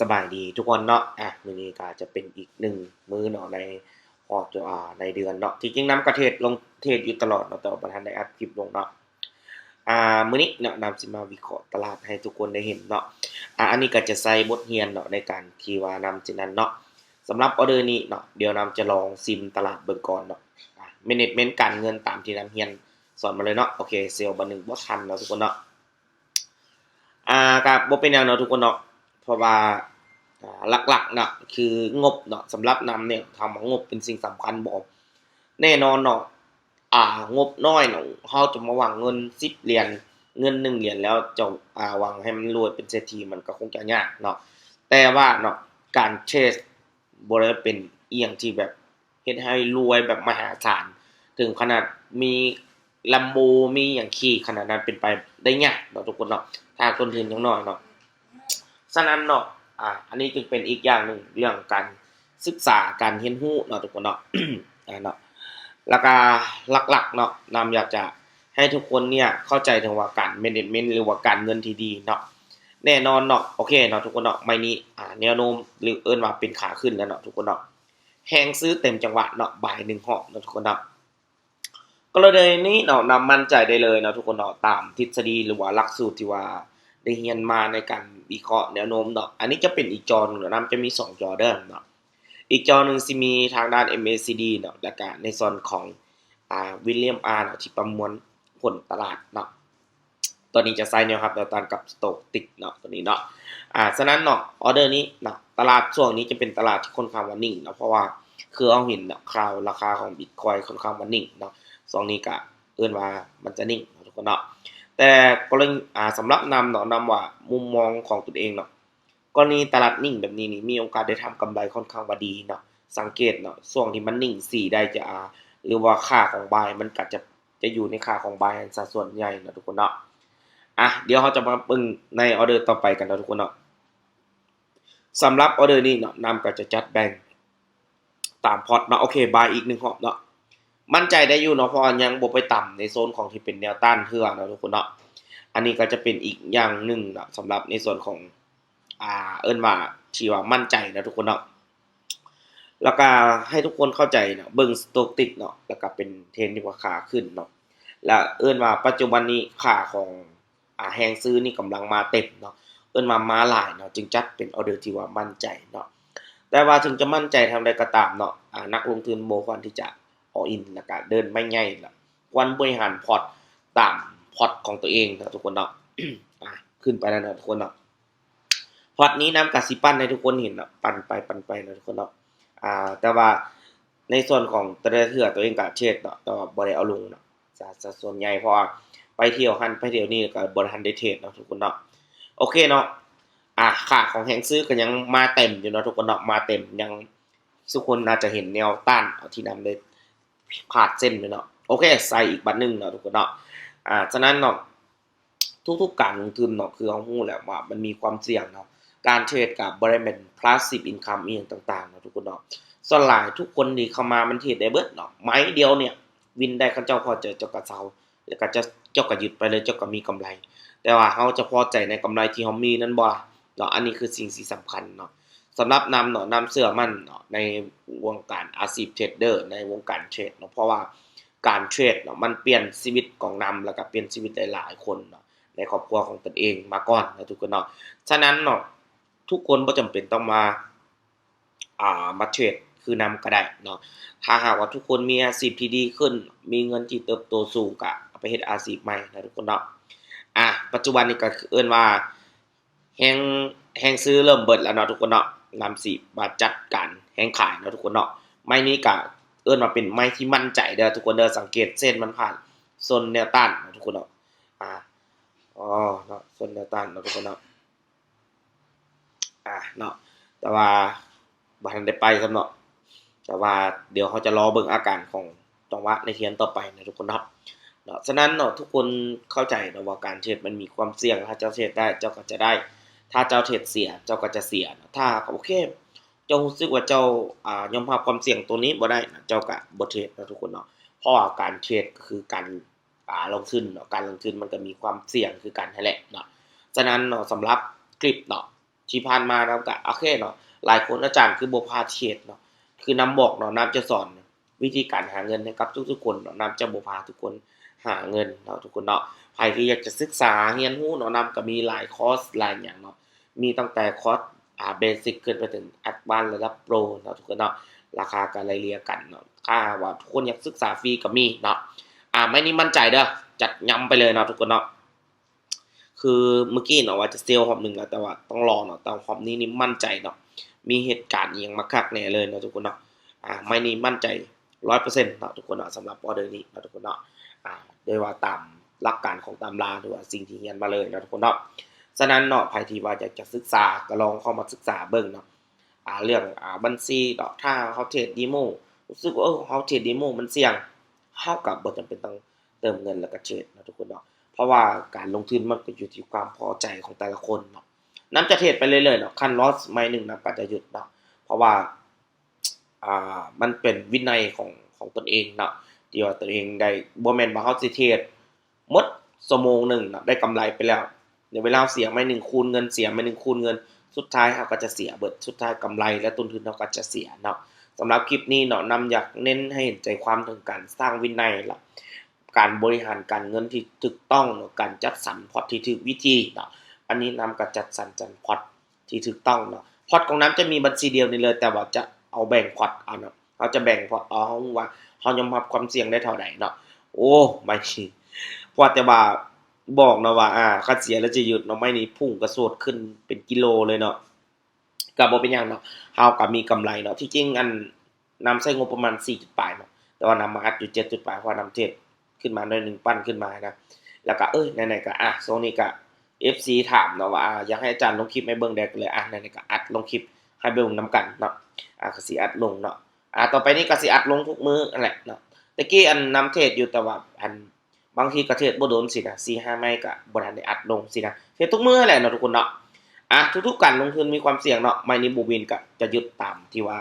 สบายดีทุกคนเนาะอะมื้อนี้ก็จะเป็นอีกหนึ่งมื้อเนาะในฮอดอ่าในเดือนเนาะที่จริงน้ำก็เทศลงเทศอยู่ตลอดเนาะแต่ว่าบ่ทันได้อัดคลิปลงเนาะอ่ามื้อนี้เนาะนำสิมาวิเคราะห์ตลาดให้ทุกคนได้เห็นเนาะอ่าอันนี้ก็จะใส่บทเรียนเนาะในการที่ว่านำสินั้นเนาะสำหรับออเดอร์นี้เนาะเดี๋ยวนำจะลองซิมตลาดเบิ่งก่อนเนาะอ่า management การเงินตามที่นำเรียนสอนมาเลยเนาะโอเคเซลล์บ่หนึ่งบ่ทันเนาะทุกคนเนาะอ่าก็บ่เป็นหยังเนาะทุกคนเนาะ เพราะว่าหลักๆเนาะคืองบเนาะสำหรับนำเนี่ยถามว่างบเป็นสิ่งสำคัญบ่แน่นอนเนาะอ่างบน้อยเนาะเฮาจะมาวังเงิน10เหรียญเงิน1เหรียญแล้วจะอ่าวังให้มันรวยเป็นเศรษฐีมันก็คงจะยากเนาะแต่ว่าเนาะการเทรดบ่ได้เป็นเอียงที่แบบเฮ็ดให้รวยแบบมหาศาลถึงขนาดมีลัมโบมีหยังขี่ขนาดนั้นเป็นไปได้ยากเนาะทุกคนเนาะถ้าต้นทุนยังน้อยเนาะ ฉะนั้นเนาะอ่าอันนี้จึงเป็นอีกอย่างหนึ่งเรื่องการศึกษาการเรียนรู้เนาะทุกคนเนาะอ่าเนาะแล้วก็หลักๆเนาะนำอยากจะให้ทุกคนเนี่ยเข้าใจถึงว่าการ management หรือว่าการเงินที่ดีเนาะแน่นอนเนาะโอเคเนาะทุกคนเนาะไม่นี้อ่าแนวโน้มหรือเอิ้นว่าเป็นขาขึ้นแล้วเนาะทุกคนเนาะแฮงซื้อเต็มจังหวะเนาะบ่าย1หอบเนาะทุกคนเนาะก็เลยนี้เนาะนำมั่นใจได้เลยเนาะทุกคนเนาะตามทฤษฎีหรือว่าหลักสูตรที่ว่า ได้เรียนมาในการวิเคราะห์แนวโน้มเนาะอันนี้จะเป็นอีกจอหนึงเนาะนะมันจะมี 2 จอเด้อเนาะอีกจอหนึ่งสิมีทางด้าน MACD เนาะแล้วก็ในส่วนของอ่า William R เนาะที่ประมวลผลตลาดเนาะตัวนี้จะใส่แนวรับแนวต้านกับสโตกติกเนาะตัวนี้เนาะอ่าฉะนั้นเนาะออเดอร์นี้เนาะตลาดช่วงนี้จะเป็นตลาดที่ค่อนข้างว่านิ่งเนาะเพราะว่าคือเอาเห็นเนาะข่าวราคาของ Bitcoin ค่อนข้างว่านิ่งเนาะช่วงนี้ก็เอิ้นว่ามันจะนิ่งทุกคนเนาะ แต่กรณีสำหรับนำเนาะนำว่ามุมมองของตนเองเนาะกรณีตลาดนิ่งแบบนี้นี่มีโอกาสได้ทำกำไรค่อนข้างว่าดีเนาะสังเกตเนาะช่วงที่มันนิ่งสี่ได้จะอ่าหรือว่าค่าของบายมันก็จะจะอยู่ในค่าของบายสัดส่วนใหญ่เนาะทุกคนเนาะอะเดี๋ยวเราจะมาเบิ่งในออเดอร์ต่อไปกันเนาะทุกคนเนาะสำหรับออเดอร์นี้เนาะนำก็จะจัดแบ่งตามพอร์ตเนาะโอเคบายอีกหนึ่งหอบเนาะ มั่นใจได้อยู่เนาะเพราะยังบ่ไปต่ำในโซนของที่เป็นแนวต้านเทื่อเนะทุกคนเนาะอันนี้ก็จะเป็นอีกอย่างหนึ่งเนาะสำหรับในส่วนของอ่าเอิ้นว่าที่ว่ามั่นใจนะทุกคนเนาะแล้วก็ให้ทุกคนเข้าใจเนาะเบิ่งสโตกติกเนาะแล้วก็เป็นเทรนที่ว่าขาขึ้นเนาะและเอิ้นว่าปัจจุบันนี้ค่าของอ่าแฮงซื้อนี่กำลังมาเต็มเนาะเอิ้นว่ามาหลายเนาะจึงจัดเป็นออเดอร์ที่ว่ามั่นใจเนาะแต่ว่าถึงจะมั่นใจทาใดก็ตามเนาะอานักลงทุนบ่ควรที่จะ all in แล้วก็เดินไม่ง่ายละควรบริหารพอร์ตตามพอร์ตของตัวเองนะทุกคนเนาะขึ้นไปแล้วนะทุกคนเนาะพอร์ตนี้น้ำกสิปั้นให้ทุกคนเห็นนะปั่นไปปั่นไปนะทุกคนเนาะอ่า แต่ว่าในส่วนของต่ละเทื่อตัวเองก็เช็ดเนาะแต่ว่าบ่ได้เอาลงเนาะสัดสัดส่วนใหญ่เพราะไปเที่ยวหันไปเที่ยวนี่ก็บ่ทันได้เทรดเนาะทุกคนเนาะโอเคเนาะอะค่าของแฮงซื้อก็ยังมาเต็มอยู่เนาะทุกคนเนาะมาเต็มยังทุกคนอาจจะเห็นแนวต้านที่นำได้ ผาดเส้นไปเนาะโอเค ใส่อีกบัตรหนึ่งเนาะทุกคนเนาะอ่าฉะนั้นเนาะทุกๆการลงทุนเนาะคือเอาหู้แหละว่ามันมีความเสี่ยงเนาะการเทรดกับบริเวณ passive income อีกต่างๆเนาะทุกคนเนาะสลายทุกคนที่เข้ามามันเทรดได้เบิดเนาะไม้เดียวเนี่ย วินได้เขาเจ้าพอใจอเจ้าก็เซาแล้วก็จะเจ้าก็ยึดไปเลยเจ้าก็มีกำไร แต่ว่าเขาจะพอใจในกำไรที่เขามีนั้นบ่เนาะอันนี้คือสิ่งที่สำคัญเนาะ สำหรับนำเนาะนำเสื้อมั่นเนาะในวงการอาชีพเทรดเดอร์ ในวงการเทรดเนาะเพราะว่าการเทรดเนาะมันเปลี่ยนชีวิตของนำแล้วก็เปลี่ยนชีวิตหลายๆคนเนาะในครอบครัวของตนเองมาก่อนนะทุกคนเนาะฉะนั้นเนาะทุกคนบ่จำเป็นต้องมาอ่ามาเทรดคือนำก็ได้เนาะถ้าหากว่าทุกคนมีอาชีพที่ดีขึ้น มีเงินที่เติบโตสูงก็เอาไปเฮ็ดอาชีพใหม่นะทุกคนเนาะอะปัจจุบันนี้ก็คือเอิ้นว่าแฮงแฮงซื้อเริ่มเบิดแล้วเนาะทุกคนเนาะ นำสิมาจัดการแห่งขายนะทุกคนเนาะไม้นี้ก็เอิ้นว่าเป็นไม้ที่มั่นใจเด้อทุกคนเด้อสังเกตเส้นมันผ่านโซนแนวต้านนะทุกคนเนาะอ่าอ๋อเนาะโซนแนวต้านนะทุกคนเนาะอ่าเนาะแต่ว่าบ่ทันได้ไปซำเนาะแต่ว่าเดี๋ยวเขาจะรอเบิ่งอาการของจังหวะในเทียนต่อไปนะทุกคนเนาะเนาะฉะนั้นเนาะทุกคนเข้าใจนะว่าการเทรดมันมีความเสี่ยงถ้าเจ้าเทรดได้เจ้าก็จะได้ ถ้าเจ้าเทรดเสียเจ้าก็จะเสียนะถ้าโอเค เจ้ารู้สึกว่าเจ้าอ่ายอมรับความเสี่ยงตัวนี้บ่ได้นะเจ้าก็บ่เทรดนะทุกคนเนาะเพราะว่าการเทรดก็คือการอ่าลงทุนเนาะการลงทุนมันก็มีความเสี่ยงคือกันแหละเนาะฉะนั้นเนาะสำหรับคลิปเนาะที่ผ่านมานํก็โอเคเนาะหลายคนอาจารย์คือบ่พาเทศเนาะคือนำบอกเนาะนํจะสอนวิธีการหาเงินให้กับทุกๆคนเนาะนํจะบ่พาทุกคน หาเงินเนาะทุกคนเนาะใครที่อยากจะศึกษาเรียนรู้เนาะนํก็มีหลายคอร์สหลายหยังเนาะมีตั้งแต่คอร์สอ่าเบสิกขึ้นไปถึงแอดวานซ์ระดับโปรเนาะทุกคนเนาะราคาก็ไล่เลี่ยกันเนาะถ้าว่าทุกคนอยากศึกษาฟรีก็มีเนาะอ่าไม่นี่มั่นใจเด้อจัดย้ำไปเลยเนาะทุกคนเนาะคือเมื่อกี้เนาะว่าจะเซลล์รอบหนึ่งแล้วแต่ว่าต้องรอเนาะแต่รอบนี้นี่มั่นใจเนาะมีเหตุการณ์ยังมาคักแน่เลยเนาะทุกคนเนาะอ่าไม่นี่มั่นใจ100%เนาะทุกคนเนาะสำหรับออเดอร์นี้เนาะทุกคนเนาะอ่า โดยว่าตามหลักการของตำราหรือว่าสิ่งที่เรียนมาเลยนะทุกคนเนาะฉะนั้นเนาะใครที่ว่าอยากจะศึกษาก็ลองเข้ามาศึกษาเบิ่งเนาะอ่าเรื่องอ่าบัญชีเนาะถ้าเขาเทรดดีโมรู้สึกว่าเออเขาเทรดดีโมมันเสี่ยงเฮาก็บ่จำเป็นต้องเติมเงินแล้วก็เทรดนะทุกคนเนาะเพราะว่าการลงทุนมันก็อยู่ที่ความพอใจของแต่ละคนเนาะน้ำจะเทรดไปเรื่อยๆเนาะคันลอสไม่หนึ่งน้ำก็จะหยุดเนาะเพราะว่าอ่ามันเป็นวินัยของของตนเองเนาะ ที่ว่าตนเองได้บ่แม่นว่าเฮาสิเทรดหมดชั่วโมงหนึ่งเนาะได้กำไรไปแล้วในเวลาเสียไม่หนึ่งคูณเงินเสียไม่หนึ่งคูณเงิน สุดท้ายเฮาก็จะเสียเบิดสุดท้ายกำไร และต้นทุนเฮาก็จะเสียเนาะสำหรับคลิปนี้เนาะนำอยากเน้นให้เห็นใจความถึงการสร้างวินัยละการบริหารการเงินที่ถูกต้องเนาะการจัดสรรพอร์ตที่ถูกวิธีเนาะอันนี้นำกับจัดสรรจัดพอร์ตที่ถูกต้องเนาะพอร์ตของน้ำจะมีบัญชีเดียวนี่เลย แต่ว่าจะเอาแบ่งพอร์ตเอาเนาะ เราจะแบ่งพอเอาว่าเรายอมรับความเสี่ยงได้เท่าใดเนาะโอ้ไม่ชีพอแต่ว่าบอกนะว่า อ่าค่าเสียแล้วจะหยุดเนาะไม่นี่พุ่งกระโดดขึ้นเป็นกิโลเลยเนาะก็บ่เป็นหยังเนาะเฮาก็มีกำไรเนาะที่จริงอันนำใช้งบประมาณ4จุดปลายเนาะแต่ว่านำมาอัดอยู่7จุดปลายเพราะนำเทศขึ้นมาหน่อยหนึ่งปั้นขึ้นมานะแล้วก็เอ้ยไหนๆก็อะโซนี้ก็ FC ถามเนาะว่าอ่าอยากให้อาจารย์ลงคลิปให้เบิ่งแดกเลยอะไหนๆก็อัดลงคลิปให้เบิ่งนํกันเนาะอะก็สิอัดลงเนาะ อ่าต่อไปนี้ก็สิอัดลงทุกมือนั่นแหละเนาะตะกี้อันนำเทศอยู่แต่ว่าอันบางทีก็เทศบ่โดนสินะ4-5ไม้ก็บ่ทันได้อัดลงสินะเทศทุกมื้อแหละเนาะทุกคนเนาะอะทุกๆการลงทุนมีความเสี่ยงเนาะไม่นี้บูบินก็จะยึดตามที่ว่า